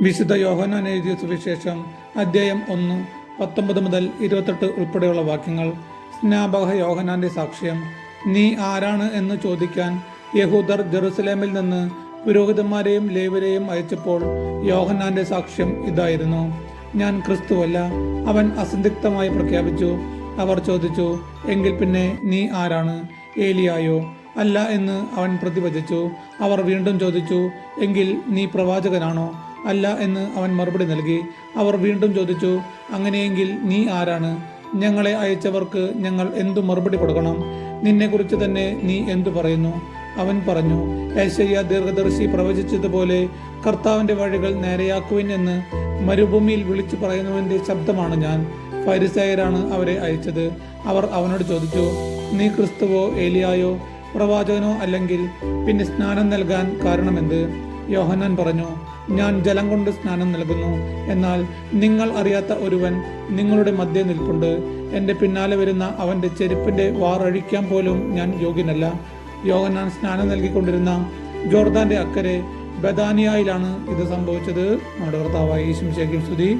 വിശുദ്ധ യോഹനാൻ എഴുതിയ സുവിശേഷം അദ്ധ്യായം ഒന്ന് പത്തൊമ്പത് മുതൽ ഇരുപത്തെട്ട് ഉൾപ്പെടെയുള്ള വാക്യങ്ങൾ. സ്നാപക യോഹനാന്റെ സാക്ഷ്യം നീ ആരാണ് എന്ന് ചോദിക്കാൻ യഹൂദർ ജെറുസലേമിൽ നിന്ന് പുരോഹിതന്മാരെയും ലേവരെയും അയച്ചപ്പോൾ യോഹന്നാന്റെ സാക്ഷ്യം ഇതായിരുന്നു. ഞാൻ ക്രിസ്തുവല്ല അവൻ അസന്ധിഗ്ധമായി പ്രഖ്യാപിച്ചു. അവർ ചോദിച്ചു എങ്കിൽ പിന്നെ നീ ആരാണ്? ഏലിയായോ? അല്ല എന്ന് അവൻ പ്രതിവചിച്ചു. അവർ വീണ്ടും ചോദിച്ചു എങ്കിൽ നീ പ്രവാചകനാണോ? അല്ല എന്ന് അവൻ മറുപടി നൽകി. അവർ വീണ്ടും ചോദിച്ചു അങ്ങനെയെങ്കിൽ നീ ആരാണ്? ഞങ്ങളെ അയച്ചവർക്ക് ഞങ്ങൾ എന്തു മറുപടി കൊടുക്കണം? നിന്നെക്കുറിച്ച് തന്നെ നീ എന്തു പറയുന്നു? അവൻ പറഞ്ഞു ഏശയ്യ ദീർഘദർശി പ്രവചിച്ചതുപോലെ കർത്താവിന്റെ വഴികൾ നേരെയാക്കുവിൻ എന്ന് മരുഭൂമിയിൽ വിളിച്ചു പറയുന്നവന്റെ ശബ്ദമാണ് ഞാൻ. ഫരിസയരാണ് അവരെ അയച്ചത്. അവർ അവനോട് ചോദിച്ചു നീ ക്രിസ്തുവോ ഏലിയായോ പ്രവാചകനോ അല്ലെങ്കിൽ പിന്നെ സ്നാനം നൽകാൻ കാരണമെന്ത്? യോഹന്നാൻ പറഞ്ഞു ഞാൻ ജലം കൊണ്ട് സ്നാനം നൽകുന്നു. എന്നാൽ നിങ്ങൾ അറിയാത്ത ഒരുവൻ നിങ്ങളുടെ മധ്യ നിൽപ്പുണ്ട്. എന്റെ പിന്നാലെ വരുന്ന അവന്റെ ചെരുപ്പിന്റെ വാറഴിക്കാൻ പോലും ഞാൻ യോഗ്യനല്ല. യോഹന്നാൻ സ്നാനം നൽകിക്കൊണ്ടിരുന്ന ജോർദാന്റെ അക്കരെ ബദാനിയായിലാണ് ഇത് സംഭവിച്ചത്. നമ്മുടെ കർത്താവായ ഈശും ശേഖിം സ്തുതി.